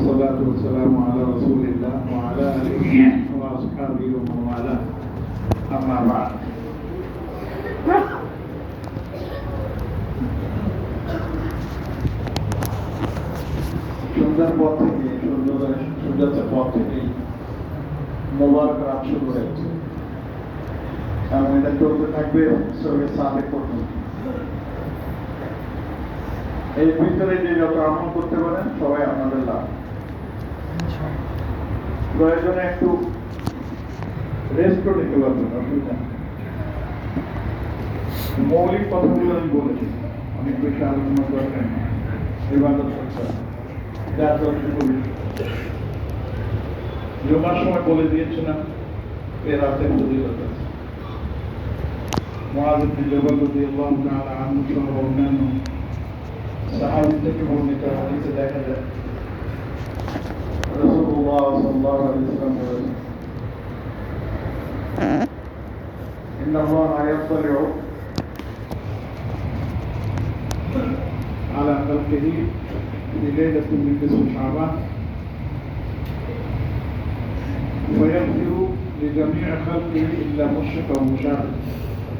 والصلاة والسلام على رسول الله وعلى آله وأصحابه ومن والاه أما بعد সন্ধ্যার পর থেকে সূর্যোদয় সূর্যাস্তের পর থেকেই মোবারক রাত শুরু হয়েছে এবং এটা চলতে থাকবে সবে সাথে পর্যন্ত এই ভিতরে যে যত আমল করতে পারেন সবাই আপনাদের লাভ প্রয়োজনে একটু রেস্টও নিতে পারবেন মৌলিক কথাগুলো আমি বলেছি, অনেক বেশি আলোচনা যতটুকু জমার সময় বলে দিয়েছিলাম এ রাতে ফজিলত আছে। মহাজ ইবনে জবাল তাআলা অন্যান্য সাহাবী থেকে বর্ণিত হাদিসে দেখা যায়। الله صلى الله عليه وسلم. إن الله يطلع على خلقه في ليلة من نصف شعبان. ويغفر لجميع خلقه إلا مشرك أو مشاهد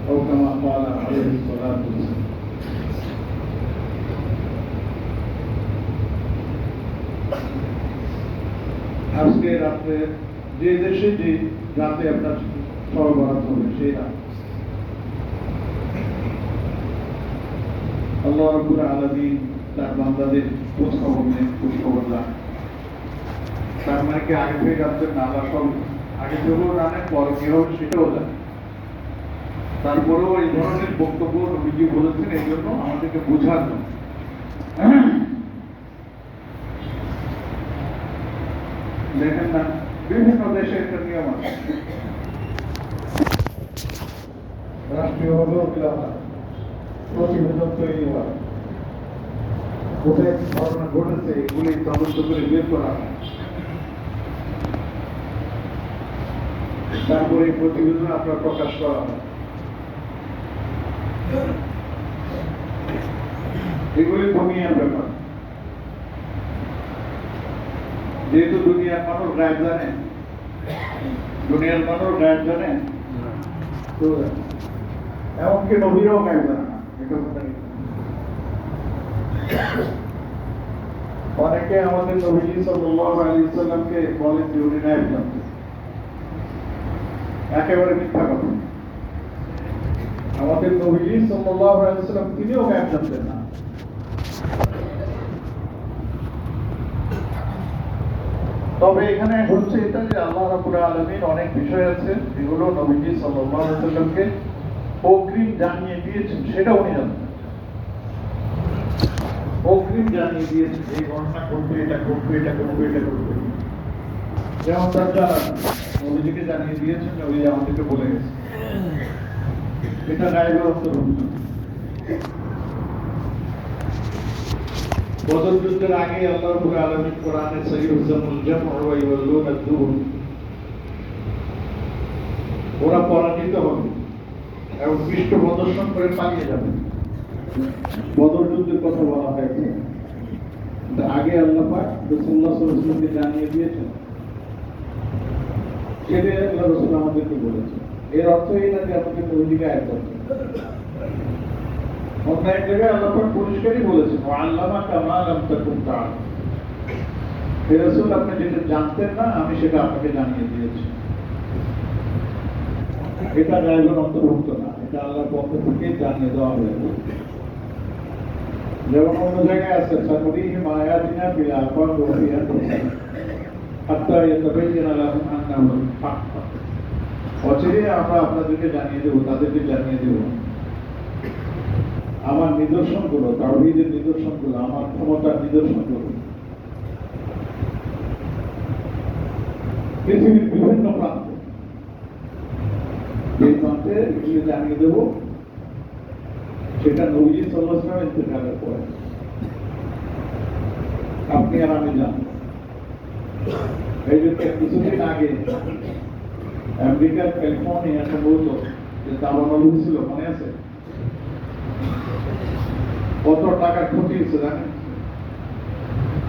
أو كما قال عليه الصلاة والسلام. আজকে রাত্রে যে দেশে যে রাতে আপনার সরবরাহ হবে, সেই রাত। আল্লাহ রব্বুল আলামিন তার বান্দাদের খোঁজ খবর নেন খোঁজ খবর তার মানে কি আগে থেকে সব আগে জানেন পরে কি হবে সেটাও জানেন তারপরেও এই ধরনের বক্তব্য নবীজি বলেছেন, এই জন্য আমাদেরকে বোঝার জন্য। দেখেন না বিভিন্ন দেশে একটা নিয়ম আছে। রাষ্ট্রীয় হলেও প্রতিবেদন তৈরি হয় কোথায় ঘটনা ঘটেছে, এগুলি তদন্ত করে বের করা তারপরে এই প্রতিবেদন আপনার প্রকাশ করা হয়। এগুলি দুনিয়ার ব্যাপার যেহেতু দুনিয়ার মানুষ গায়েব জানে, দুনিয়ার মানুষ গায়েব জানে এমনকি নবীরাও গায়েব জানে অনেকে আমাদের নবীজি সাল্লাল্লাহু আলাইহি সাল্লামকে বলেন যে উনি জানতেন একেবারে মিথ্যা কথা। আমাদের নবীজি সাল্লাল্লাহু আলাইহি সাল্লাম তিনিও গায়েব জানতেন না। তবে এখানে হচ্ছে এটা যে আল্লাহ রাব্বুল আলামিন অনেক বিষয় আছে, যেগুলো নবীজি সাল্লামকে অগ্রিম জানিয়ে দিয়েছেন সেটা উনি জানেন। অগ্রিম জানিয়ে দিয়েছেন এই ঘটনা ঘটবে, এটা ঘটবে এটা ঘটবে এটা ঘটবে। যেমন তার নবীজিকে জানিয়ে দিয়েছেন নবী আমাদেরকে বলে গেছে এটা অন্তর্ভুক্ত বদর যুদ্ধের আগে আল্লাহ কোরআনে দুবুর ওরা পরাজিত হবে এবং পৃষ্ঠ প্রদর্শন করে পালিয়ে যাবে। যুদ্ধের কথা বলা হয়েছে। আগে আল্লাহ পাক আলাইহি ওয়াসাল্লামকে জানিয়ে দিয়েছেন। সেটাই আল্লাহ রাসূল আমাদেরকে বলেছে এর অর্থ এই না যে আমাদের নবীকে আয়াত করতে অন্য এক জায়গায় আল্লাহ পাক পরিষ্কারই বলেছেন ও আল্লামা কামা লাম তাকুন তাআলাম হে রাসূল, আপনি যেটা জানতেন না, আমি সেটা আপনাকে জানিয়ে দিয়েছি। এটা গায়েবের অন্তর্ভুক্ত না, এটা আল্লাহর পক্ষ থেকে জানিয়ে দেওয়া হয়েছে। যেমন অন্য জায়গায় আছে সানুরিহিম আয়াতিনা ফিল আফাক ওয়া ফি আনফুসিহিম হাত্তা ইয়াতাবাyyana লাহুম আন্নাহু হক অচিরে আমরা আপনাদেরকে জানিয়ে দেব, তাদেরকে জানিয়ে দেব। আমার নিদর্শনগুলো তাওহীদের নিদর্শনগুলো আমার ক্ষমতার নিদর্শনগুলো পৃথিবীর বিভিন্ন প্রান্তে, যে প্রান্তে এগুলি জানিয়ে দেব, সেটা নবীজি সাল্লাহ ইন্তকালের পরে। আপনি আর আমি জানব এই জন্য কিছুদিন আগে আমেরিকার ক্যালিফোর্নিয়া সম্ভবত যে দাবানল ছিল মনে আছে? কত টাকা ক্ষতি হয়েছে জানেন?